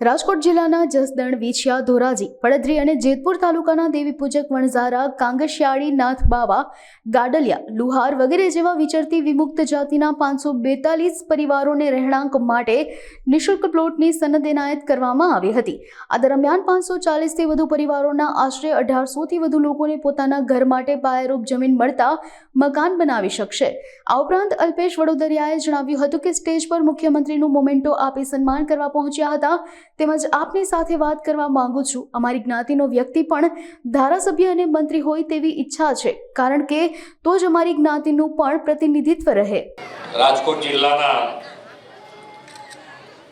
રાજકોટ જિલ્લાના જસદણ, વિછિયા, ધોરાજી પડદરી અને જેતપુર તાલુકાના દેવી પૂજક વણઝારા, કાંગશિયાળી, નાથ બાવા, ગાડલિયા, લુહાર વગેરે જેવા વિચરતી વિમુક્ત જાતિના પાંચસો બેતાલીસ પરિવારોને રહેણાંક માટે નિઃશુલ્ક પ્લોટની સનદ એનાયત કરવામાં આવી હતી. આ દરમિયાન પાંચસો ચાલીસથી વધુ પરિવારોના આશરે અઢારસોથી વધુ લોકોને પોતાના ઘર માટે પાયારૂપ જમીન મળતા મકાન બનાવી શકશે. આ ઉપરાંત અલ્પેશ વડોદરિયાએ જણાવ્યું હતું કે સ્ટેજ પર મુખ્યમંત્રીનું મોમેન્ટો આપી સન્માન કરવા પહોંચ્યા હતા. તેમજ આપની સાથે વાત કરવા માંગુ છું. અમારી જ્ઞાતિનો વ્યક્તિ પણ ધારાસભ્ય અને મંત્રી હોય તેવી ઈચ્છા છે. કારણ કે તો જ અમારી જ્ઞાતિનું પણ પ્રતિનિધિત્વ રહે. રાજકોટ જિલ્લાના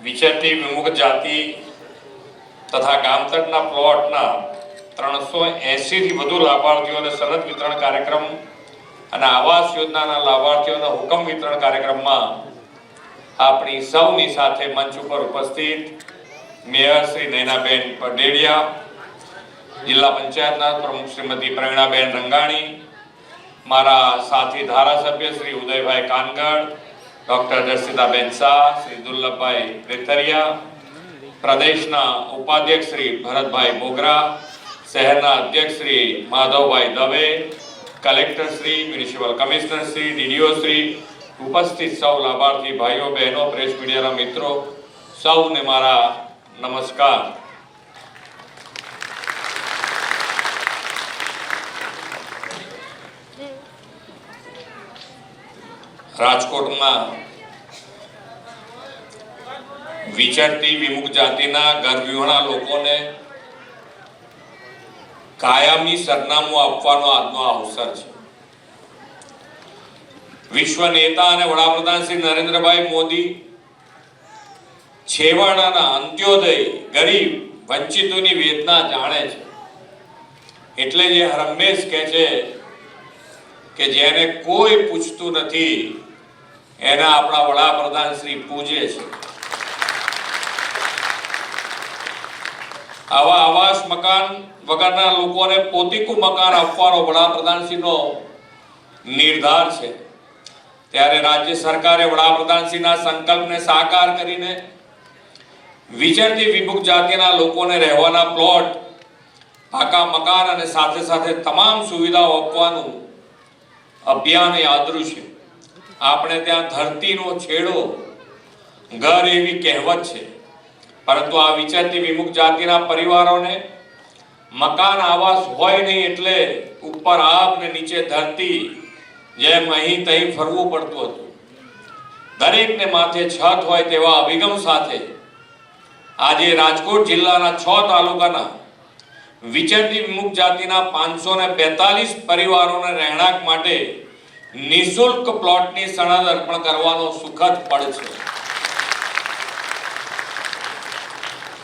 વિચરતી વિમુખ જાતિ તથા ગામતટના પ્લોટના ત્રણસો એંસીથી વધુ લાભાર્થીઓને સરહદ વિતરણ કાર્યક્રમ અને આવાસ યોજનાના લાભાર્થીઓના હુકમ વિતરણ કાર્યક્રમમાં આપણી સૌની સાથે મંચ ઉપર ઉપસ્થિત મેયર શ્રી નૈનાબેન પટેડિયા જિલ્લા પંચાયતના પ્રમુખ શ્રીમતી પ્રવીણાબેન રંગાણી, મારા સાથી ધારાસભ્ય શ્રી ઉદયભાઈ કાનગડ, ડોક્ટર દર્શિતાબેન શાહ, શ્રી દુર્લભભાઈ રેતરિયા પ્રદેશના ઉપાધ્યક્ષ શ્રી ભરતભાઈ મોગરા, શહેરના અધ્યક્ષ Shri Madhavbhai Dave, collector Shri, municipal commissioner Shri, DDO Shri, ઉપસ્થિત સૌ લાભાર્થી ભાઈઓ, બહેનો, પ્રેસ મીડિયાના મિત્રો, સૌને મારા નમસ્કાર. રાજકોટમાં વિચરતી વિમુખ જાતિના ગરવિહોણા લોકોને કાયમી સરનામું આપવાનો આજનો અવસર છે. વિશ્વ નેતા અને વડાપ્રધાન શ્રી નરેન્દ્રભાઈ મોદી છેવાડાના અંત્યોદય ગરીબ વંચિતોની વેદના જાણે છે. એટલે જે હરમેશ કહે છે કે જેને કોઈ પૂછતું નથી, એના આપણા વડાપ્રધાન શ્રી પૂજે છે. આવા આવાસ મકાન વગરના લોકોને પોતીકું મકાન આપવાનો વડાપ્રધાનશ્રીનો નિર્ધાર છે. ત્યારે રાજ્ય સરકારે વડાપ્રધાનશ્રીના સંકલ્પને સાકાર કરીને વિચરતી વિમુખ જાતિના લોકોને રહેવાના પ્લોટ પાકા મકાન અને સાથે સાથે તમામ સુવિધાઓ આપવાનું અભિયાન યાદરૂ છે. આપણે ત્યાં ધરતીનો છેડો ઘર એવી કહેવત છે. પરંતુ આ વિચારતી વિમુખ જાતિના પરિવારોને મકાન આવાસ હોય નહીં એટલે ઉપર આપ ને નીચે ધરતી જેમ અહીં તહીં ફરવું પડતું હતું. દરેકને માથે છત હોય તેવા અભિગમ સાથે આજે રાજકોટ જિલ્લાના છ તાલુકાના વિચરતી વિમુખ જાતિના પાંચસો ને બેતાલીસ પરિવારોને રહેણાંક માટે નિઃશુલ્ક પ્લોટની સનદ અર્પણ કરવાનો સુખદ પડ છે.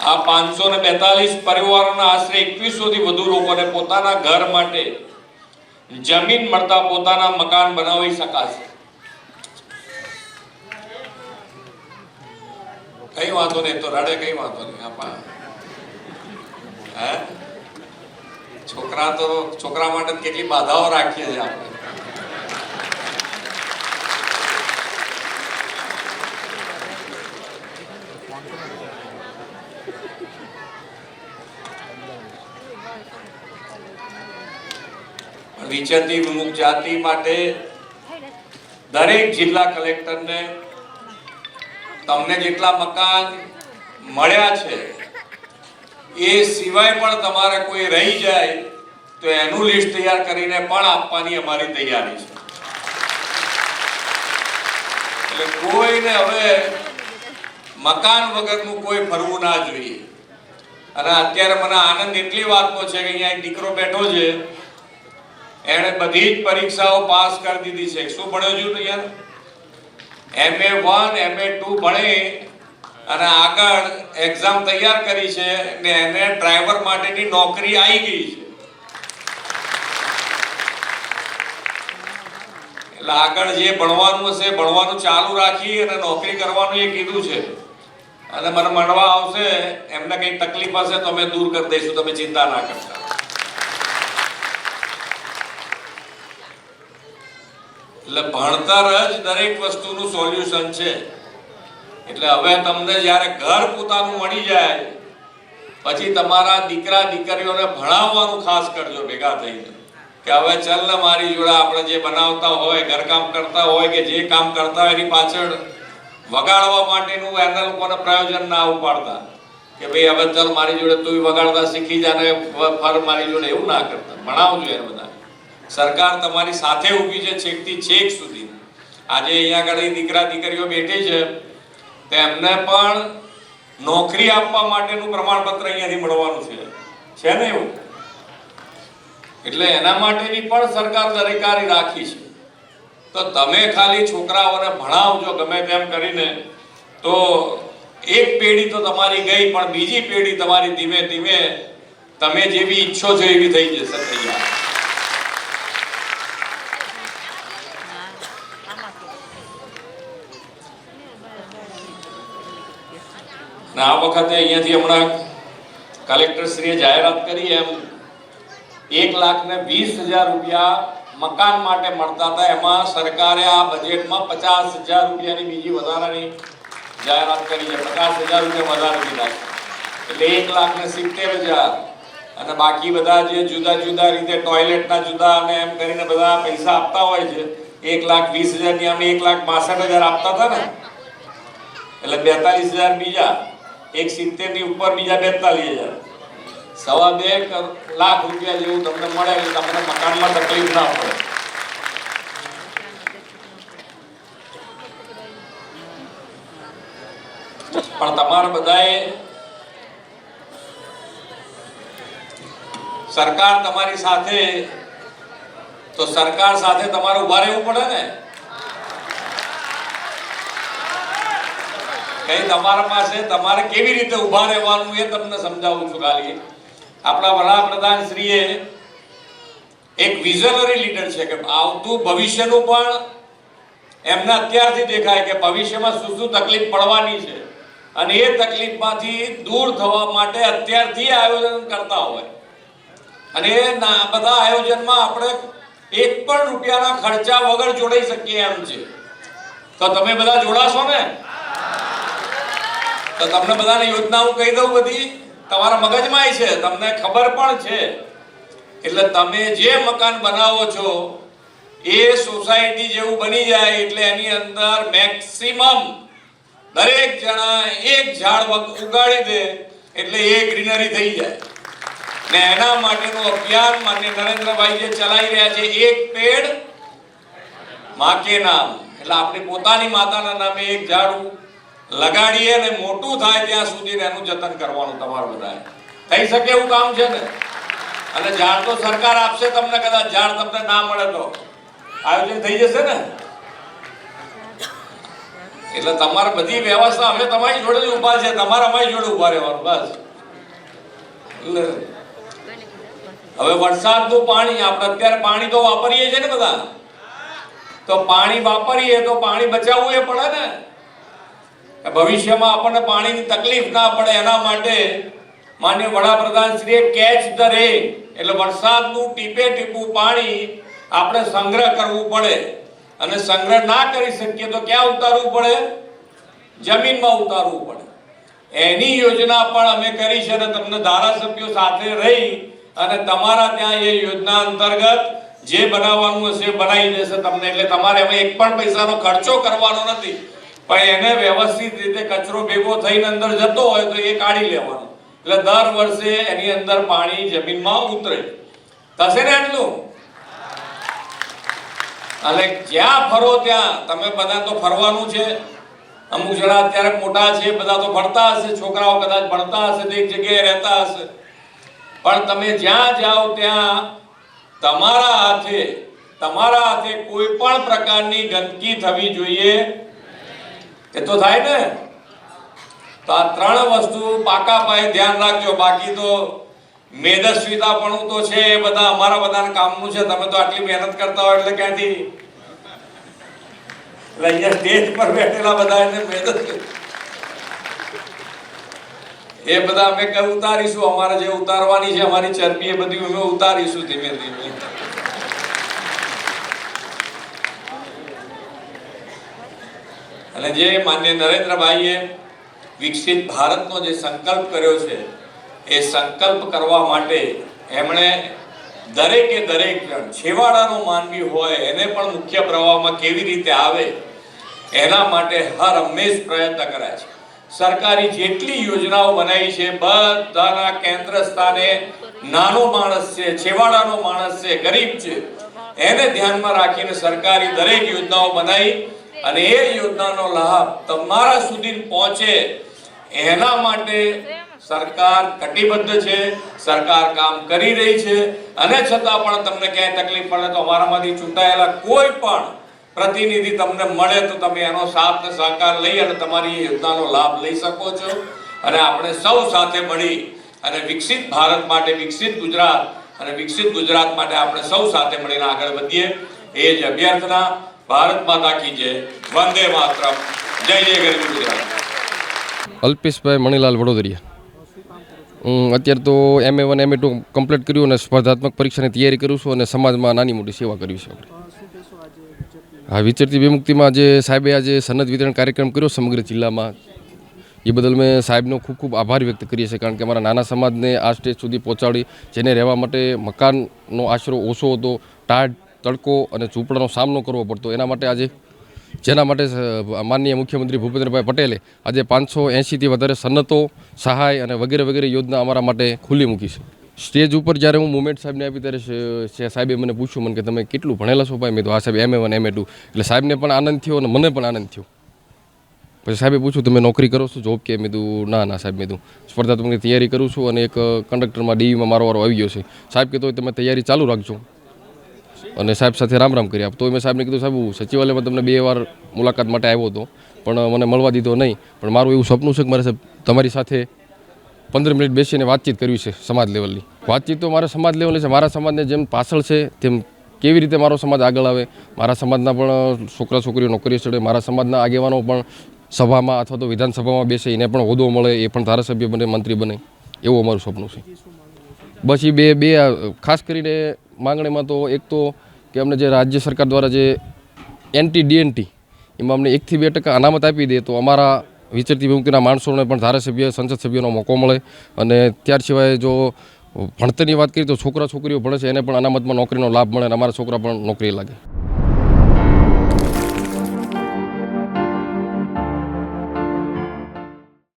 આ પાંચસો ને બેતાલીસ પરિવારોના આશરે એકવીસોથી વધુ લોકોને પોતાના ઘર માટે જમીન મળતા પોતાના મકાન બનાવી શકાશે. કઈ વાંધો નહીં, તો રડે કઈ વાંધો નહીં આપા છોકરા તો, છોકરા માટે કેટલી બાધાઓ રાખીએ છીએ આપણે. વિચરતી વિમુખ જાતિ માટે દરેક જિલ્લા કલેક્ટરને તમને જેટલા મકાન મળ્યા છે, એ સિવાય પણ તમારે કોઈ રહી જાય, તો એનું લિસ્ટ તૈયાર કરીને પણ આપવાની અમારી તૈયારી છે. એટલે કોઈને હવે મકાન વગરનું કોઈ ફરવું ના જોઈએ. અને અત્યારે મને આનંદ એટલી વાતનો છે કે અહીંયા એક દીકરો બેઠો છે, એણે બધી જ પરીક્ષાઓ પાસ કરી દીધી છે. શું ભણ્યો છું યાર? એમએ વન એમએ ટુ ભણી અને આગળ એક્ઝામ તૈયાર કરી છે ને એને ડ્રાઈવર માટેની નોકરી આવી ગઈ છે. એટલે આગળ જે ભણવાનું હશે, ભણવાનું ચાલુ રાખી અને નોકરી કરવાનું એ કીધું છે. અને મને મળવા આવશે, એમને કંઈ તકલીફ હશે તો અમે દૂર કરી દઈશું, તમે ચિંતા ના કરતા. એટલે ભણતર જ દરેક વસ્તુનું સોલ્યુશન છે. એટલે હવે તમને જ્યારે ઘર પોતાનું મળી જાય, પછી તમારા દીકરા, દીકરીઓને ભણાવવાનું ખાસ કરજો, ભેગા થઈને. કે હવે ચાલ ને મારી જોડે આપણે જે બનાવતા હોય, ઘરકામ કરતા હોય કે જે કામ કરતા હોય એની પાછળ વગાડવા માટેનું એના લોકોને પ્રયોજન ના ઉપાડતા. કે ભાઈ હવે ચાલ મારી જોડે તું વગાડતા શીખી જા ને ફર મારી જોડે એવું ના કરતા. ભણાવજો એ બધા. સરકાર તમારી સાથે ઊભી છે છેકથી છેક સુધી. આજે અહીંયા આગળ દીકરા દીકરીઓ બેઠી છે, તેમને પણ નોકરી આપવા માટેનું પ્રમાણપત્ર અહીંયાથી મળવાનું છે. છે ને એવું? એટલે એના માટેની પણ સરકાર દરેકારી રાખી છે. તો તમે ખાલી છોકરાઓને ભણાવજો ગમે તેમ કરીને. તો એક પેઢી તો તમારી ગઈ, પણ બીજી પેઢી તમારી ધીમે ધીમે તમે જેવી ઈચ્છો છો એવી થઈ જશે તૈયાર. ને આ વખતે અહીંયાથી હમણાં કલેક્ટરશ્રીએ જાહેરાત કરી એમ એક લાખ ને વીસ હજાર રૂપિયા મકાન માટે મળતા હતા. એમાં સરકારે આ બજેટમાં પચાસ હજાર રૂપિયાની બીજી વધારાની જાહેરાત કરી છે. પચાસ હજાર રૂપિયા વધારે દીધા એટલે એક લાખ ને સિત્તેર હજાર અને બાકી બધા જે જુદા જુદા રીતે ટોયલેટના જુદા અને એમ કરીને બધા પૈસા આપતા હોય છે, એક લાખ વીસ હજારની અમે એક લાખ બાસઠ હજાર આપતા હતા ને. એટલે બેતાલીસ હજાર બીજા. એક સિત્તેરની ઉપર બીજા બેતાલીસ હજાર. સવા બે લાખ રૂપિયા જેવું તમને મળે એટલે તમને મકાનમાં તકલીફ ના પડે. પણ તમારે બધાએ સરકાર તમારી સાથે, તો સરકાર સાથે તમારે ઊભા રહેવું પડે ને? કઈ તમારા પાસે તમારે કેવી રીતે ઊભા રહેવાનું એ તમને સમજાવું છું ખાલી. આપણા વડાપ્રધાન શ્રીએ એક વિઝનરી લીડર છે કે આવતું ભવિષ્યનું પણ એમને અત્યારથી દેખાય કે ભવિષ્યમાં શું શું તકલીફ પડવાની છે અને એ તકલીફમાંથી દૂર થવા માટે અત્યારથી આયોજન કરતા હોય. અને એ ના- બધા આયોજનમાં આપણે એક પણ રૂપિયાના ખર્ચા વગર જોડાઈ શકીએ એમ છે. તો તમે બધા જોડાશો ને? તો તમને બધાને યોજના હું કહી દઉં બધી. તમારા મગજમાં છે, તમને ખબર પણ છે. એટલે તમે જે મકાન બનાવો છો, એ સોસાયટી જેવું બની જાય એટલે એની અંદર મેક્સિમમ દરેક જણા એક ઝાડ ઉગાડી દે એટલે એ ગ્રીનરી થઈ જાય. ને એના માટેનું અભિયાન માન્ય નરેન્દ્રભાઈ જે ચલાવી રહ્યા છે, એક પેડ માકે નામ. એટલે આપણી પોતાની માતાના નામે એક ઝાડ લગાડીએ ને મોટું થાય ત્યાં સુધી એનું જતન કરવાનું તમારું બધાએ. થઈ શકે એવું કામ છે ને? અને ઝાડ તો સરકાર આપશે તમને કદાચ ઝાડ તમને ના મળે તો. આયોજન થઈ જશે ને? એટલે તમારે બધી વ્યવસ્થા અમે તમારી જોડે જ ઊભા છે, તમારે અમારી જોડે ઊભા રહેવાનું, બસ. એટલે હવે વરસાદનું પાણી, આપણે અત્યારે પાણી તો વાપરીએ છીએ ને બધા. તો પાણી વાપરીએ તો પાણી બચાવવું એ પડે ને? ભવિષ્યમાં આપણને પાણીની તકલીફ ના પડે એના માટે માન્ય વડાપ્રધાન શ્રીએ કેચ ધ રેન એટલે વરસાદનું ટીપે ટીપું પાણી આપણે સંગ્રહ કરવું પડે. અને સંગ્રહ ના કરી શકીએ તો ક્યાં ઉતારવું પડે? જમીનમાં ઉતારવું પડે. એની યોજના પણ અમે કરી છે અને તમને ધારાસભ્યો સાથે રહી અને તમારા ત્યાં એ યોજના અંતર્ગત જે બનાવવાનું હશે બનાવી દેશે તમને. એટલે તમારે હવે એક પણ પૈસાનો ખર્ચો કરવાનો નથી. પણ એને વ્યવસ્થિત રીતે કચરો ભેગો થઈને અંદર જતો હોય તો એ કાઢી લેવાનો. એટલે દર વર્ષે એની અંદર પાણી જમીનમાં ઉતરે. થશે ને એટલું અને જ્યાં ફરો ત્યાં, તમે બધા તો ફરવાનું છે. અમુક જણા અત્યારે મોટા છે, બધા તો ભણતા હશે, છોકરાઓ કદાચ ભણતા હશે, તો જગ્યાએ રહેતા હશે. પણ તમે જ્યાં જાઓ ત્યાં, તમારા હાથે તમારા હાથે કોઈ પણ પ્રકારની ગંદકી થવી જોઈએ. એ તો થાય ને? તો આ ત્રણ વસ્તુ પાકા પાયે ધ્યાન રાખજો. બાકી તો મેદસ્વીતા પણ તો છે, એ બધા અમારા બધાના કામનું છે. તમે તો આટલી મહેનત કરતા હોય એટલે ક્યાંથી? એટલે અહીંયા સ્ટેજ પર બેઠેલા બધા એને મહેનત એ બધા અમે ઉતારીશું? અમારે જે ઉતારવાની છે, અમારી ચરબી એ બધી અમે ઉતારીશું ધીમે ધીમે. અને જે માન્ય નરેન્દ્રભાઈએ વિકસિત ભારતનો જે સંકલ્પ કર્યો છે, એ સંકલ્પ કરવા માટે એમણે દરેકે દરેક જણ, છેવાડાનો માનવી હોય, એને પણ મુખ્ય પ્રવાહમાં કેવી રીતે આવે, એના માટે હર હંમેશ પ્રયત્ન કર્યા છે. સરકારી જેટલી યોજનાઓ બનાવી છે, બધાના કેન્દ્ર સ્થાને નાનો માણસ છે, છેવાડાનો માણસ છે, ગરીબ છે, એને ધ્યાનમાં રાખીને સરકારી દરેક યોજનાઓ બનાવી અને એ યોજનાનો લાભ તમારા સુધી પહોંચે, એના માટે સરકાર કટિબદ્ધ છે, સરકાર કામ કરી રહી છે, અને છતાં પણ તમને ક્યાંય તકલીફ પડે તો અમારામાંથી ચૂંટાયેલા કોઈ પણ પ્રતિનિધિ તમને મળે તો તમે એનો સાથ સહકાર લઈ અને તમારી યોજનાનો લાભ લઈ શકો છો. અને આપણે સૌ સાથે મળી અને વિકસિત ભારત માટે, વિકસિત ગુજરાત અને વિકસિત ગુજરાત માટે આપણે સૌ સાથે મળીને આગળ વધીએ. એ જ અભ્યર્થના. ભારત માતા કી જય. વંદે માતરમ. જય જય ગરવી ગુજરાત. અલ્પેશભાઈ મણીલાલ વડોદરિયા. હું અત્યારે તો M A one M A two complete કર્યું અને સ્પર્ધાત્મક પરીક્ષાની તૈયારી કરું છું અને સમાજમાં નાની મોટી સેવા કરવી છે આપણે. હા વિચરતી વિમુક્તિમાં જે સાહેબે આજે સનદ વિતરણ કાર્યક્રમ કર્યો સમગ્ર જિલ્લામાં. એ બદલ મેં સાહેબનો ખૂબ ખૂબ આભાર વ્યક્ત કરીએ છીએ, કારણ કે અમારા નાના સમાજને આ સ્ટેજ સુધી પહોંચાડી, જેને રહેવા માટે મકાનનો આશરો ઓછો હતો, ટાઢ તડકો અને ઝૂંપડાનો સામનો કરવો પડતો. એના માટે આજે, જેના માટે માનનીય મુખ્યમંત્રી ભૂપેન્દ્રભાઈ પટેલે આજે પાંચસો એંશીથી વધારે સન્નતો સહાય અને વગેરે વગેરે યોજના અમારા માટે ખુલ્લી મૂકી છે. સ્ટેજ ઉપર જ્યારે હું મુમેન્ટ સાહેબને આપી ત્યારે સાહેબે મને પૂછ્યું, મને કે તમે કેટલું ભણેલા છો ભાઈ? મેં તો આ સાહેબ એમ A one M A two એટલે સાહેબને પણ આનંદ થયો અને મને પણ આનંદ થયો. પછી સાહેબે પૂછ્યું, તમે નોકરી કરો છો? જોબ કે? મેં તું ના ના સાહેબ. મેં તું સ્પર્ધાત્મકની તૈયારી કરું છું અને એક કંડક્ટરમાં ડીવીમાં મારો વારો આવી ગયો છે. સાહેબ કે તો તમે તૈયારી ચાલુ રાખજો. અને સાહેબ સાથે રામ રામ કરી આપ તો મેં સાહેબને કીધું, સાહેબ, હું સચિવાલયમાં તમને બે વાર મુલાકાત માટે આવ્યો હતો, પણ મને મળવા દીધો નહીં. પણ મારું એવું સપનું છે કે મારે તમારી સાથે પંદર મિનિટ બેસીને વાતચીત કરવી છે સમાજ લેવલની. વાતચીત તો મારા સમાજ લેવલની છે. મારા સમાજને જેમ પાછળ છે, તેમ કેવી રીતે મારો સમાજ આગળ આવે? મારા સમાજના પણ છોકરા છોકરીઓ નોકરી ચડે. મારા સમાજના આગેવાનો પણ સભામાં અથવા તો વિધાનસભામાં બેસે, એને પણ હોદ્દો મળે, એ પણ ધારાસભ્ય બને, મંત્રી બને. એવું અમારું સપનું છે. એ બે બે, ખાસ કરીને માંગણીમાં તો એક તો કે અમને જે રાજ્ય સરકાર દ્વારા જે એનટી ડીએનટી એમાં અમને એકથી બે ટકા અનામત આપી દે તો અમારા વિચરતી વિમુક્તિના માણસોને પણ ધારાસભ્ય, સંસદ સભ્યોનો મોકો મળે. અને ત્યાર સિવાય જો ભણતરની વાત કરીએ તો છોકરા છોકરીઓ ભણે છે, એને પણ અનામતમાં નોકરીનો લાભ મળે અને અમારા છોકરા પણ નોકરી લાગે.